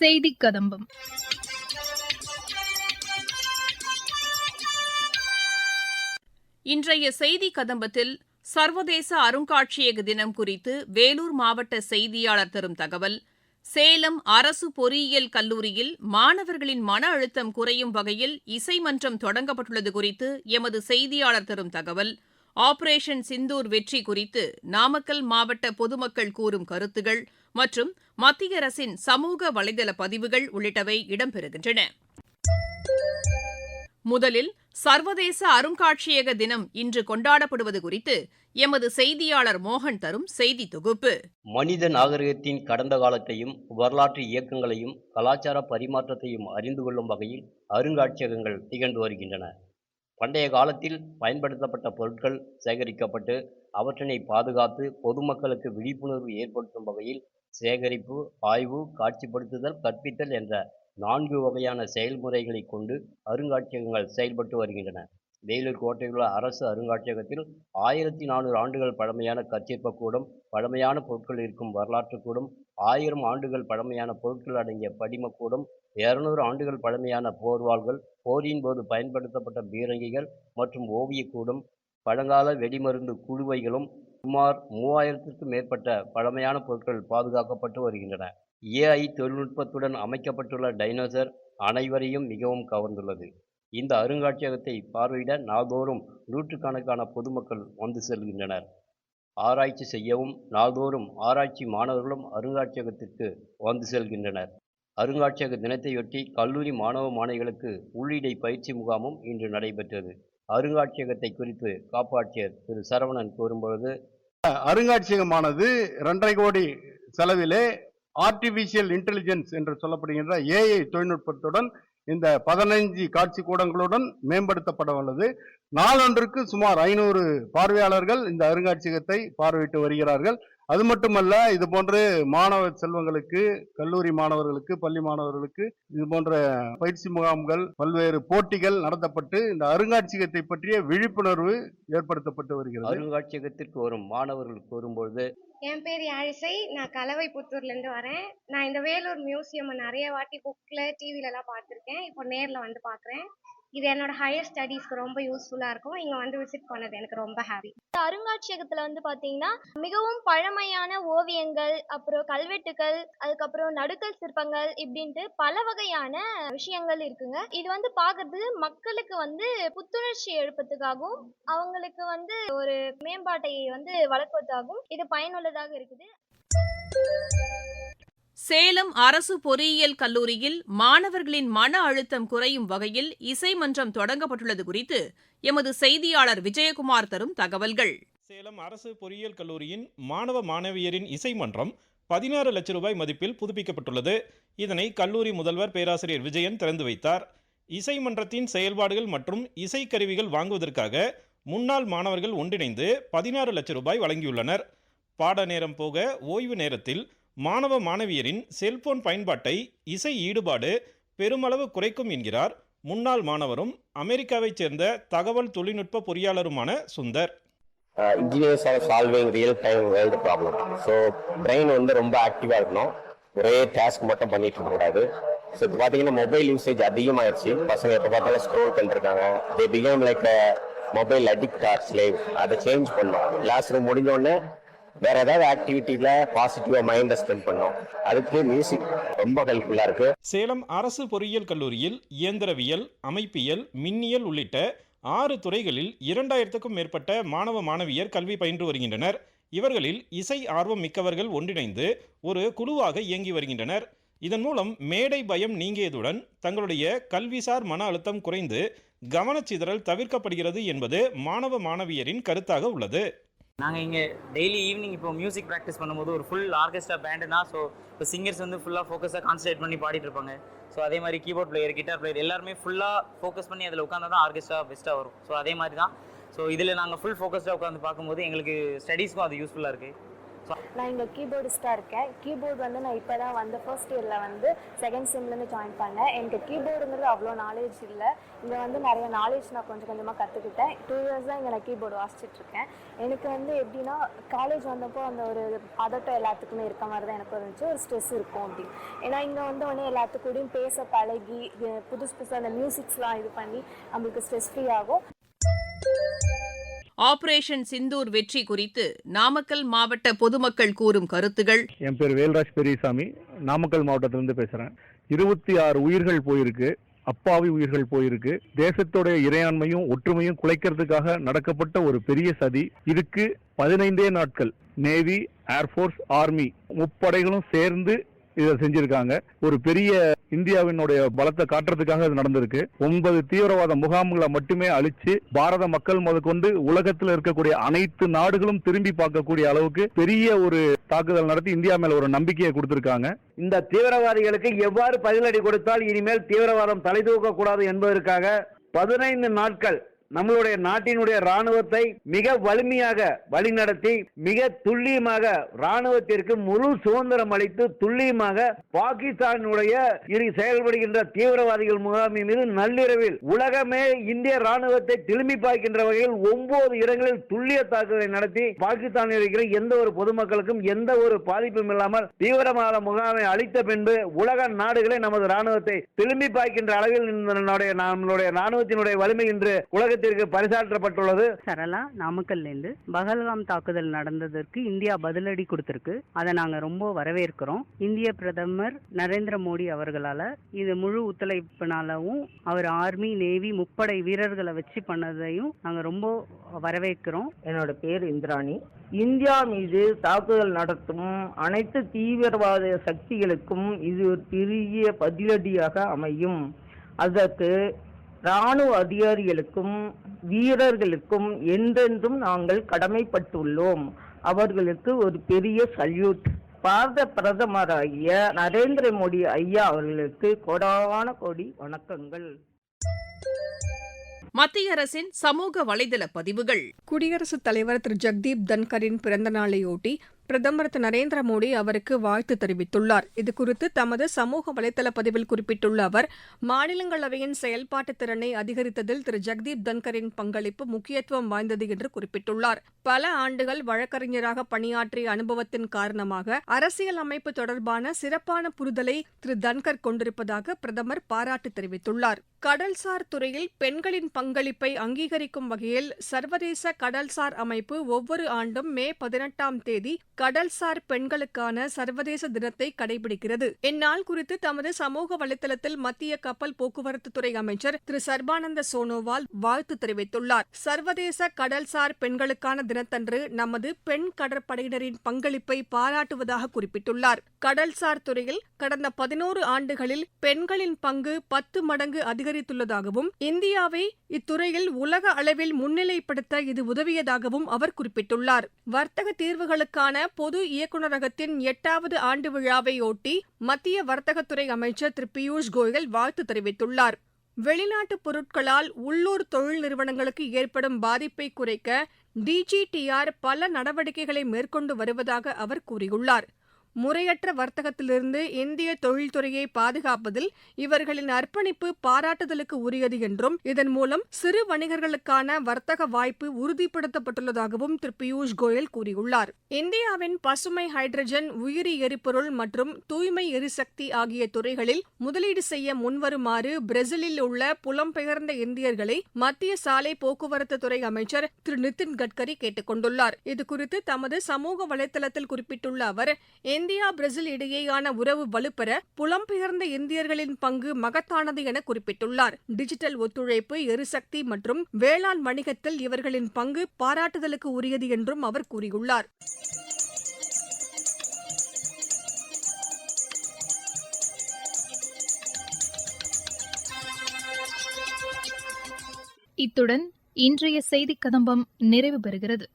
செய்தி கதம்பம். இன்றைய செய்தி கதம்பத்தில் சர்வதேச அருங்காட்சியக தினம் குறித்து வேலூர் மாவட்ட செய்தியாளர் தரும் தகவல். சேலம் அரசு பொறியியல் கல்லூரியில் மாணவர்களின் மன அழுத்தம் குறையும் வகையில் இசை மன்றம் தொடங்கப்பட்டுள்ளது குறித்து எமது செய்தியாளர் தரும் தகவல். ஆபரேஷன் சிந்தூர் வெற்றி குறித்து நாமக்கல் மாவட்ட பொதுமக்கள் கூறும் கருத்துகள் மற்றும் மத்திய அரசின் சமூக வலைதள பதிவுகள் உள்ளிட்டவை இடம்பெறுகின்றன. முதலில் சர்வதேச அருங்காட்சியக தினம் இன்று கொண்டாடப்படுவது குறித்து எமது செய்தியாளர் மோகன் தரும் செய்தி தொகுப்பு. மனித நாகரிகத்தின் கடந்த காலத்தையும் வரலாற்று இயக்கங்களையும் கலாச்சார பரிமாற்றத்தையும் அறிந்து கொள்ளும் வகையில் அருங்காட்சியகங்கள் திகழ்ந்து வருகின்றன. பண்டைய காலத்தில் பயன்படுத்தப்பட்ட பொருட்கள் சேகரிக்கப்பட்டு அவற்றினை பாதுகாத்து பொதுமக்களுக்கு விழிப்புணர்வு ஏற்படுத்தும் வகையில் சேகரிப்பு ஆய்வு காட்சிப்படுத்துதல் கற்பித்தல் என்ற நான்கு வகையான செயல்முறைகளை கொண்டு அருங்காட்சியகங்கள் செயல்பட்டு வருகின்றன. வேலூர் கோட்டையில் உள்ள அரசு அருங்காட்சியகத்தில் ஆயிரத்தி நானூறு ஆண்டுகள் பழமையான கச்சிற்ப கூடம் பழமையான பொருட்கள் இருக்கும் வரலாற்று கூடம் ஆயிரம் ஆண்டுகள் பழமையான பொருட்கள் அடங்கிய படிமக்கூடம் இரநூறு ஆண்டுகள் பழமையான போர்வாள்கள் போரின் போது பயன்படுத்தப்பட்ட பீரங்கிகள் மற்றும் ஓவியக்கூடம் பழங்கால வெடிமருந்து குழுவைகளும் சுமார் மூவாயிரத்திற்கும் மேற்பட்ட பழமையான பொருட்கள் பாதுகாக்கப்பட்டு வருகின்றன. ஏஐ தொழில்நுட்பத்துடன் அமைக்கப்பட்டுள்ள டைனோசர் அனைவரையும் மிகவும் கவர்ந்துள்ளது. இந்த அருங்காட்சியகத்தை பார்வையிட நாள்தோறும் நூற்றுக்கணக்கான பொதுமக்கள் வந்து செல்கின்றனர். ஆராய்ச்சி செய்யவும் நாள்தோறும் ஆராய்ச்சி மாணவர்களும் அருங்காட்சியகத்திற்கு வந்து செல்கின்றனர். அருங்காட்சியக தினத்தையொட்டி கல்லூரி மாணவ மாணவிகளுக்கு உள்ளிடை பயிற்சி முகாமும் இன்று நடைபெற்றது. அருங்காட்சியகத்தை குறித்து காப்பாட்சியர் திரு. சரவணன் கூறும்பொழுது அருங்காட்சியகமானது இரண்டரை கோடி செலவிலே ஆர்டிபிஷியல் இன்டெலிஜென்ஸ் என்று சொல்லப்படுகின்ற ஏஐ தொழில்நுட்பத்துடன் இந்த பதினைஞ்சு காட்சி கூடங்களுடன் மேம்படுத்தப்பட உள்ளது நாளொன்றுக்கு சுமார் ஐநூறு பார்வையாளர்கள் இந்த அருங்காட்சியகத்தை பார்வையிட்டு வருகிறார்கள். அது மட்டுமல்ல இது போன்று மாணவ செல்வங்களுக்கு கல்லூரி மாணவர்களுக்கு பள்ளி மாணவர்களுக்கு இது போன்ற பயிற்சி முகாம்கள் பல்வேறு போட்டிகள் நடத்தப்பட்டு இந்த அருங்காட்சியகத்தை பற்றிய விழிப்புணர்வு ஏற்படுத்தப்பட்டு வருகிறது. அருங்காட்சியகத்திற்கு வரும் மாணவர்கள் கூறும்பொழுது என் பேர் யாழிசை நான் கலவைப்புத்தூர்லேருந்து வரேன். நான் இந்த வேலூர் மியூசியம் நிறைய வாட்டி புக்கில் டிவிலலாம் பார்த்துருக்கேன். இப்போ நேரில் வந்து பார்க்குறேன். இது என்னோட ஹையர் ஸ்டடீஸ்க்கு ரொம்ப யூஸ்ஃபுல்லாக இருக்கும். இங்கே வந்து விசிட் பண்ணது எனக்கு ரொம்ப ஹாப்பி இந்த அருங்காட்சியகத்துல வந்து பாத்தீங்கன்னா மிகவும் பழமையான ஓவியங்கள் அப்புறம் கல்வெட்டுகள் அதுக்கப்புறம் நடுக்கல் சிற்பங்கள் இப்படின்ட்டு பல வகையான விஷயங்கள் இருக்குங்க. இது வந்து பார்க்கறது மக்களுக்கு வந்து புத்துணர்ச்சி எழுப்பத்துக்காகவும் அவங்களுக்கு வந்து ஒரு மேம்பாட்டை வந்து வளர்ப்பதாகவும் இது பயனுள்ளதாக இருக்குது. சேலம் அரசு பொறியியல் கல்லூரியில் மாணவர்களின் மன அழுத்தம் குறையும் வகையில் இசை மன்றம் தொடங்கப்பட்டுள்ளது குறித்து எமது செய்தியாளர் விஜயகுமார் தரும் தகவல்கள். சேலம் அரசு பொறியியல் கல்லூரியின் மாணவ மாணவியரின் இசை மன்றம் பதினாறு லட்சம் ரூபாய் மதிப்பில் புதுப்பிக்கப்பட்டுள்ளது. இதனை கல்லூரி முதல்வர் பேராசிரியர் விஜயன் திறந்து வைத்தார். இசை மன்றத்தின் செயல்பாடுகள் மற்றும் இசைக்கருவிகள் வாங்குவதற்காக முன்னாள் மாணவர்கள் ஒன்றிணைந்து பதினாறு லட்சம் ரூபாய் வழங்கியுள்ளனர். பாட நேரம் போக ஓய்வு நேரத்தில் மாணவ மாணவியரின் செல்போன் பயன்பாட்டை இசை ஈடுபாடு பெருமளவு குறைக்கும் என்கிறார் முன்னாள் மாணவரும் அமெரிக்காவைச் சேர்ந்த தகவல் தொழில்நுட்ப பொறியாளருமான Sundar. Engineers are solving real time world problem so brain வந்து ரொம்ப ஆக்டிவாக இருக்கணும். ஒரே டாஸ்க் மட்டும் பண்ணிட்டு இருக்கக்கூடாது ஸோ இப்போ பார்த்தீங்கன்னா மொபைல் யூசேஜ் அதிகமாயிருச்சு. பசங்க எப்போ பார்த்தாலும் ஸ்க்ரோல் பண்ணிருக்காங்க they become like mobile addict are slave அதை சேஞ்ச் பண்ணோம் கிளாஸ் ரூம் முடிஞ்ச உடனே வேற ஏதாவது ஆக்டிவிட்டியில பாசிட்டிவா மைண்ட் ஸ்பெண்ட் பண்ணோம். அதுக்கு மியூசிக் ரொம்ப ஹெல்ப்ஃபுல்லா இருக்கு. சேலம் அரசு பொறியியல் கல்லூரியில் இயந்திரவியல் அமைப்பியல் மின்னியல் உள்ளிட்ட ஆறு துறைகளில் இரண்டாயிரத்துக்கும் மேற்பட்ட மாணவ மாணவியர் கல்வி பயின்று வருகின்றனர். இவர்களில் இசை ஆர்வம் மிக்கவர்கள் ஒன்றிணைந்து ஒரு குழுவாக இயங்கி வருகின்றனர். இதன் மூலம் மேடை பயம் நீங்கியதுடன் தங்களுடைய கல்விசார் மன அழுத்தம் குறைந்து கவனச்சிதறல் தவிர்க்கப்படுகிறது என்பது மாணவ மாணவியரின் கருத்தாக உள்ளது. நாங்கள் இங்கே டெய்லி ஈவினிங் இப்போ மியூசிக் ப்ராக்டிஸ் பண்ணும்போது ஒரு ஃபுல் ஆர்கெஸ்ட்ரா பேண்டுனா ஸோ இப்போ சிங்கர்ஸ் வந்து ஃபுல்லாக ஃபோக்கஸாக கான்சன்ட்ரேட் பண்ணி பாடிட்டு இருப்பாங்க. ஸோ அதே மாதிரி கீபோர்ட் பிளேயர் கிட்டார் பிளேயர் எல்லாருமே ஃபுல்லாக ஃபோக்கஸ் பண்ணி அதில் உட்காந்தா தான் ஆர்கெஸ்ட்ரா பெஸ்ட்டாக வரும். ஸோ அதே மாதிரி தான். ஸோ இதில் நாங்கள் ஃபுல் ஃபோக்கஸ்டாக உட்காந்து பார்க்கும்போது எங்களுக்கு ஸ்டடீஸ்க்கும் அது யூஸ்ஃபுல்லாக இருக்குது நான் இங்கே கீபோர்டிஸ்டாக இருக்கேன். கீபோர்டு வந்து நான் இப்போ தான் வந்து ஃபர்ஸ்ட் இயரில் வந்து செகண்ட் செம்லேருந்து ஜாயின் பண்ணேன். எனக்கு கீபோர்டுங்கிறது அவ்வளோ நாலேஜ் இல்லை. இங்கே வந்து நிறைய நாலேஜ் நான் கொஞ்சம் கொஞ்சமாக கற்றுக்கிட்டேன் டூ இயர்ஸ் தான் இங்கே நான் கீபோர்டு வாசிச்சிட்ருக்கேன் எனக்கு வந்து எப்படின்னா காலேஜ் வந்தப்போ அந்த ஒரு பதட்டம் எல்லாத்துக்குமே இருக்க மாதிரி தான் எனக்கு இருந்துச்சு. ஒரு ஸ்ட்ரெஸ் இருக்கும் அப்படின்னு. ஏன்னா இங்கே வந்து உடனே எல்லாத்துக்கூடையும் பேச பழகி புதுசு புதுசாக அந்த மியூசிக்ஸ்லாம் இது பண்ணி நம்மளுக்கு ஸ்ட்ரெஸ் ஃப்ரீ ஆகும். ஆபரேஷன் சிந்தூர் வெற்றி குறித்து நாமக்கல் மாவட்ட பொதுமக்கள் கூறும் கருத்துகள். என் பேர் வேல்ராஜ் பெரியசாமி. நாமக்கல் மாவட்டத்திலிருந்து பேசுறேன். இருபத்தி ஆறு உயிர்கள் போயிருக்கு. அப்பாவி உயிர்கள் போயிருக்கு. தேசத்துடைய இறையாண்மையும் ஒற்றுமையும் குலைக்கிறதுக்காக நடக்கப்பட்ட ஒரு பெரிய சதி. இதுக்கு பதினைந்தே நாட்கள். நேவி ஏர்ஃபோர்ஸ் ஆர்மி முப்படைகளும் சேர்ந்து இதை செஞ்சிருக்காங்க. ஒரு பெரிய இந்தியாவினுடைய பலத்தை காட்டுறதுக்காக இது நடந்திருக்கு. ஒன்பது தீவிரவாத முகாம்களை மட்டுமே அழிச்சு பாரத மக்கள் முதற்கொண்டு உலகத்தில் இருக்கக்கூடிய அனைத்து நாடுகளும் திரும்பி பார்க்கக்கூடிய அளவுக்கு பெரிய ஒரு தாக்குதல் நடத்தி இந்தியா மேல ஒரு நம்பிக்கையை கொடுத்திருக்காங்க. இந்த தீவிரவாதிகளுக்கு எவ்வாறு பதிலடி கொடுத்தால் இனிமேல் தீவிரவாதம் தலை தூக்கக்கூடாது என்பதற்காக பதினைந்து நாட்கள் நம்மளுடைய நாட்டினுடைய ராணுவத்தை மிக வலிமையாக வழிநடத்தி மிக துல்லியமாக ராணுவத்திற்கு முழு சுதந்திரம் அளித்து துல்லியமாக பாகிஸ்தானுடைய இரு செயல்படுகின்ற தீவிரவாதிகள் முகாமின் மீது நள்ளிரவில் உலகமே இந்திய ராணுவத்தை திரும்பி பார்க்கின்ற வகையில் ஒன்பது இடங்களில் துல்லிய தாக்குதலை நடத்தி பாகிஸ்தானில் இருக்கிற எந்த ஒரு பொதுமக்களுக்கும் எந்த ஒரு பாதிப்பும் இல்லாமல் தீவிரவாத முகாமை அளித்த பின்பு உலக நாடுகளே நமது ராணுவத்தை திரும்பி பார்க்கின்ற அளவில் நம்மளுடைய ராணுவத்தினுடைய வலிமை இன்று உலகத்திற்கு பரிசாற்றப்பட்டுள்ளது. சரளா நாமக்கல்லேருந்து பகல்காம் தாக்குதல் நடந்ததற்கு இந்தியா பதிலடி கொடுத்திருக்கு. அதை நாங்கள் ரொம்ப வரவேற்கிறோம். இந்திய பிரதமர் நரேந்திர மோடி அவர்களால் இது முழு ஒத்துழைப்பினாலவும் அவர் ஆர்மி நேவி முப்படை வீரர்களை வச்சு பண்ணதையும் நாங்கள் ரொம்ப வரவேற்கிறோம். என்னோட பேர் இந்திராணி. இந்தியா மீது தாக்குதல் நடத்தும் அனைத்து தீவிரவாத சக்திகளுக்கும் இது ஒரு பெரிய பதிலடியாக அமையும். அதற்கு இராணுவ அதிகாரிகளுக்கும் வீரர்களுக்கும் என்றென்றும் நாங்கள் கடமைப்பட்டுள்ளோம். அவர்களுக்கு ஒரு பெரிய சல்யூட். பாரத பிரதமராகிய நரேந்திர மோடி ஐயா அவர்களுக்கு கொடான கோடி வணக்கங்கள். மத்திய அரசின் சமூக வலைதள பதிவுகள். குடியரசுத் தலைவர் திரு ஜெக்தீப் தன்கரின் பிறந்த நாளையொட்டி பிரதமர் திரு நரேந்திர மோடி அவருக்கு வாழ்த்து தெரிவித்துள்ளார். இதுகுறித்து தமது சமூக வலைதள பதிவில் குறிப்பிட்டுள்ள அவர் மாநிலங்களவையின் செயல்பாட்டு திறனை அதிகரித்ததில் திரு ஜெக்தீப் தன்கரின் பங்களிப்பு முக்கியத்துவம் வாய்ந்தது என்று குறிப்பிட்டுள்ளார். பல ஆண்டுகள் வழக்கறிஞராக பணியாற்றிய அனுபவத்தின் காரணமாக அரசியல் அமைப்பு தொடர்பான சிறப்பான புரிதலை திரு தன்கர் கொண்டிருப்பதாக பிரதமர் பாராட்டு தெரிவித்துள்ளார். கடல்சார் துறையில் பெண்களின் பங்களிப்பை அங்கீகரிக்கும் வகையில் சர்வதேச கடல்சார் அமைப்பு ஒவ்வொரு ஆண்டும் மே பதினெட்டாம் தேதி கடல்சார் பெண்களுக்கான சர்வதேச தினத்தை கடைபிடிக்கிறது. இந்நாள் குறித்து தமது சமூக வலைதளத்தில் மத்திய கப்பல் போக்குவரத்து துறை அமைச்சர் திரு சர்பானந்த சோனோவால் வாழ்த்து தெரிவித்துள்ளார். சர்வதேச கடல்சார் பெண்களுக்கான தினத்தன்று நமது பெண் கடற்படையினரின் பங்களிப்பை பாராட்டுவதாக குறிப்பிட்டுள்ளார். கடல்சார் துறையில் கடந்த பதினோரு ஆண்டுகளில் பெண்களின் பங்கு பத்து மடங்கு அதிக அதிகரித்துள்ளதாகவும் இந்தியாவை இத்துறையில் உலக அளவில் முன்னிலைப்படுத்த இது உதவியதாகவும் அவர் குறிப்பிட்டுள்ளார். வர்த்தக தீர்வுகளுக்கான பொது இயக்குநரகத்தின் எட்டாவது ஆண்டு விழாவையொட்டி மத்திய வர்த்தகத்துறை அமைச்சர் திரு. பியூஷ் கோயல் வாழ்த்து தெரிவித்துள்ளார். வெளிநாட்டு பொருட்களால் உள்ளூர் தொழில் நிறுவனங்களுக்கு ஏற்படும் பாதிப்பை குறைக்க டிஜிடிஆர் பல நடவடிக்கைகளை மேற்கொண்டு வருவதாக அவர் கூறியுள்ளார். முறையற்ற வர்த்தகத்திலிருந்து இந்திய தொழில்துறையை பாதுகாப்பதில் இவர்களின் அர்ப்பணிப்பு பாராட்டுதலுக்கு உரியது என்றும் இதன் மூலம் சிறு வணிகர்களுக்கான வர்த்தக வாய்ப்பு உறுதிப்படுத்தப்பட்டுள்ளதாகவும் திரு பியூஷ் கோயல் கூறியுள்ளார். இந்தியாவின் பசுமை ஹைட்ரஜன் உயிரி எரிபொருள் மற்றும் தூய்மை எரிசக்தி ஆகிய துறைகளில் முதலீடு செய்ய முன்வருமாறு பிரேசிலில் உள்ள புலம்பெயர்ந்த இந்தியர்களை மத்திய சாலை போக்குவரத்து துறை அமைச்சர் திரு நிதின் கட்கரி கேட்டுக் கொண்டுள்ளார். இதுகுறித்து தமது சமூக வலைதளத்தில் குறிப்பிட்டுள்ள அவர் இந்தியா பிரேசில் இடையேயான உறவு வலுப்பெற புலம்பெயர்ந்த இந்தியர்களின் பங்கு மகத்தானது என குறிப்பிட்டுள்ளார். டிஜிட்டல் ஒத்துழைப்பு எரிசக்தி மற்றும் வேளாண் வணிகத்தில் இவர்களின் பங்கு பாராட்டுதலுக்கு உரியது என்றும் அவர் கூறியுள்ளார். இத்துடன் இன்றைய செய்திக் கதம்பம் நிறைவு பெறுகிறது.